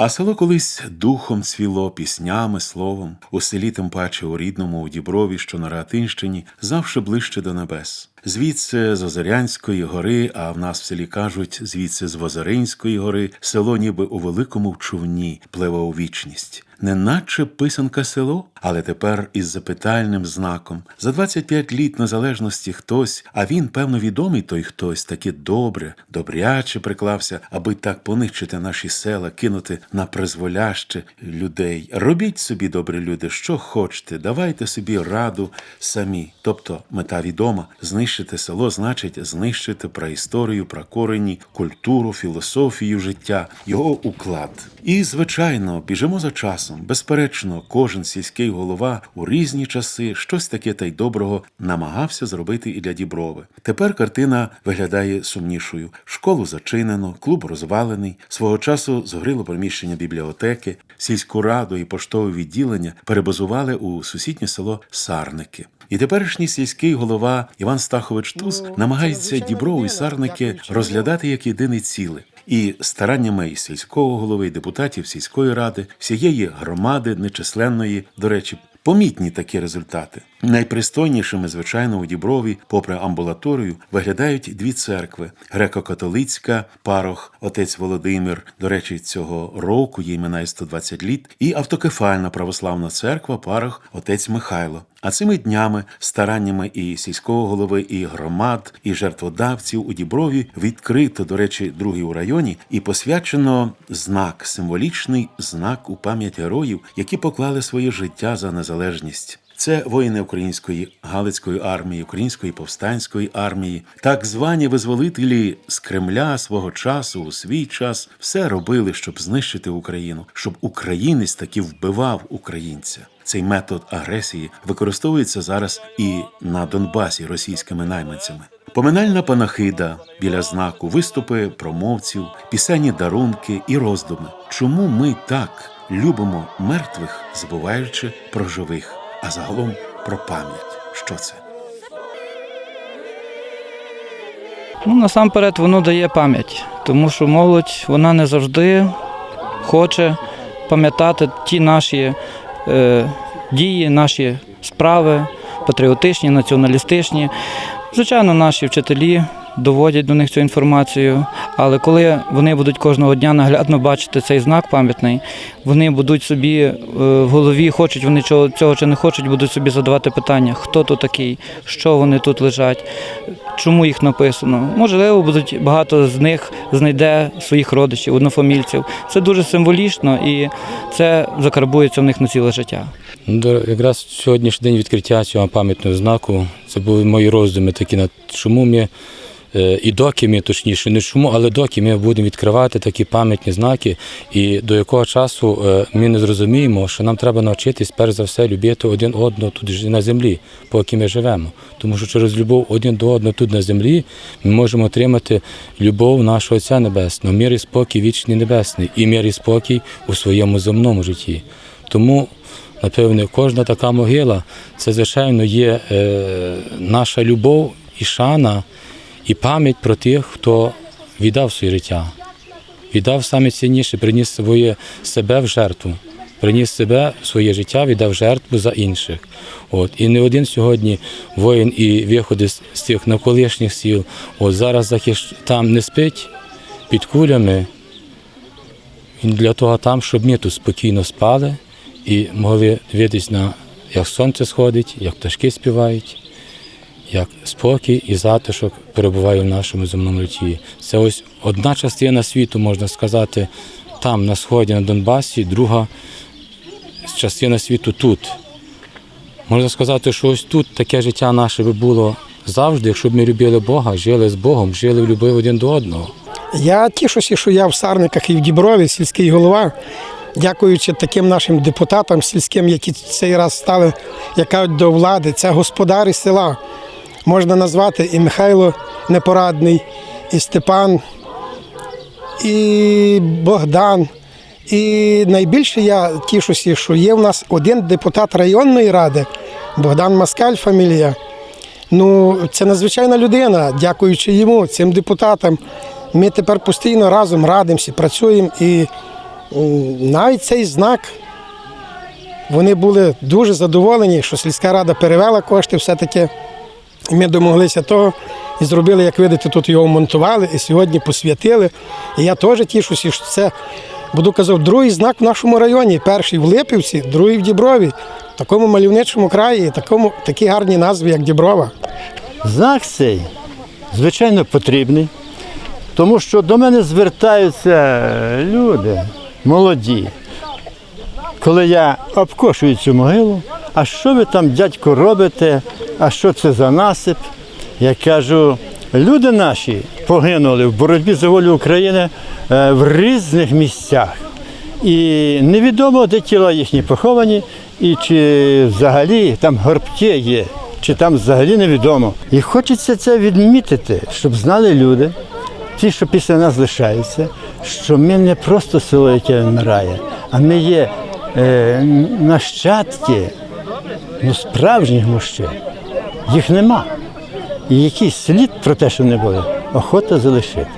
А село колись духом цвіло, піснями, словом, у селі, тим паче у рідному, у Діброві, що на Ратинщині, завше ближче до небес. Звідси з Озерянської гори, а в нас в селі кажуть, звідси з Возеринської гори, село ніби у великому човні пливе у вічність. Неначе писанка село, але тепер із запитальним знаком. За 25 літ незалежності хтось, а він, певно, відомий той хтось, таки добре, добряче приклався, аби так понищити наші села, кинути на призволяще людей. Робіть собі, добрі люди, що хочете, давайте собі раду самі. Тобто мета відома знищити село значить знищити праісторію, пракорені, культуру, філософію життя, його уклад. І, звичайно, біжимо за часом. Безперечно, кожен сільський голова у різні часи щось таке та й доброго намагався зробити і для Діброви. Тепер картина виглядає сумнішою. Школу зачинено, клуб розвалений. Свого часу згоріло приміщення бібліотеки, сільську раду і поштове відділення перебазували у сусіднє село Сарники. І теперішній сільський голова Іван Стахович Туз намагається Діброву і Сарники розглядати як єдине ціле. І стараннями і сільського голови, і депутатів сільської ради, всієї громади нечисленної, до речі, помітні такі результати. Найпристойнішими, звичайно, у Діброві, попри амбулаторію, виглядають дві церкви: греко-католицька, парох отець Володимир, до речі, цього року їй минає 120 літ, і автокефальна православна церква, парох отець Михайло. А цими днями, стараннями і сільського голови, і громад, і жертводавців у Діброві відкрито, до речі, другий у районі, і посвячено знак, символічний знак у пам'ять героїв, які поклали своє життя за незалежність. Це воїни української Галицької армії, української повстанської армії, так звані визволителі з Кремля свого часу у свій час все робили, щоб знищити Україну, щоб українець таки вбивав українця. Цей метод агресії використовується зараз і на Донбасі російськими найманцями. Поминальна панахида біля знаку, виступи промовців, пісенні дарунки і роздуми. Чому ми так любимо мертвих, забуваючи про живих, а загалом про пам'ять? Що це? Ну, насамперед, воно дає пам'ять, тому що молодь вона не завжди хоче пам'ятати ті наші е, дії, наші справи, патріотичні, націоналістичні. Звичайно, наші вчителі доводять до них цю інформацію, але коли вони будуть кожного дня наглядно бачити цей знак пам'ятний, вони будуть собі е, в голові, хочуть вони чого- цього чи не хочуть, будуть собі задавати питання, хто тут такий, що вони тут лежать, чому їх написано. Можливо, будуть багато з них знайде своїх родичів, однофамільців. Це дуже символічно і це закарбується в них на ціле життя. Ну, якраз сьогоднішній день відкриття цього пам'ятного знаку, це були мої роздуми такі над чому ми, і доки ми, точніше, не чому, але доки ми будемо відкривати такі пам'ятні знаки, і до якого часу е, ми не зрозуміємо, що нам треба навчитись, перш за все, любити один одного тут на землі, поки ми живемо. Тому що через любов один до одного тут на землі ми можемо отримати любов нашого Отця Небесного, мир і спокій вічний небесний, і мир і спокій у своєму земному житті. Тому Напевне, кожна така могила це, звичайно, є е, наша любов і шана, і пам'ять про тих, хто віддав своє життя, віддав саме цінніше, приніс своє себе в жертву, приніс себе своє життя, віддав жертву за інших. От. І не один сьогодні воїн і виходить з тих навколишніх сіл, от зараз захищ... там не спить під кулями. Для того там, щоб ми тут спокійно спали і могли дивитись на як сонце сходить, як пташки співають, як спокій і затишок перебуває в нашому земному житті. Це ось одна частина світу, можна сказати, там, на сході, на Донбасі, друга частина світу тут. Можна сказати, що ось тут таке життя наше би було завжди, якщо б ми любили Бога, жили з Богом, жили в любові один до одного. Я тішуся, що я в Сарниках і в Діброві, сільський голова, дякуючи таким нашим депутатам сільським, які цей раз стали як кажуть, до влади. Це господарі села. Можна назвати і Михайло Непорадний, і Степан, і Богдан. І найбільше я тішуся, що є в нас один депутат районної ради, Богдан Маскаль, фамілія. Ну, це надзвичайна людина. Дякуючи йому, цим депутатам. Ми тепер постійно разом радимося, працюємо і навіть цей знак. Вони були дуже задоволені, що сільська рада перевела кошти все-таки. І ми домоглися того і зробили, як видите, тут його монтували і сьогодні посвятили. І я теж тішуся, що це, буду казати, другий знак в нашому районі. Перший в Липівці, другий в Діброві, в такому мальовничому краї, такому, такій гарній назві, як Діброва. Знак цей, звичайно, потрібний, тому що до мене звертаються люди молоді. Коли я обкошую цю могилу, а що ви там, дядько, робите? А що це за насип? Я кажу, люди наші погинули в боротьбі за волю України е, в різних місцях. І невідомо, де тіла їхні поховані, і чи взагалі там горбки є, чи там взагалі невідомо. І хочеться це відмітити, щоб знали люди, ті, що після нас лишаються, що ми не просто село, яке вмирає, а ми є е, нащадки ну, справжніх мужчин. Їх нема. І якийсь слід про те, що не були, охота залишити.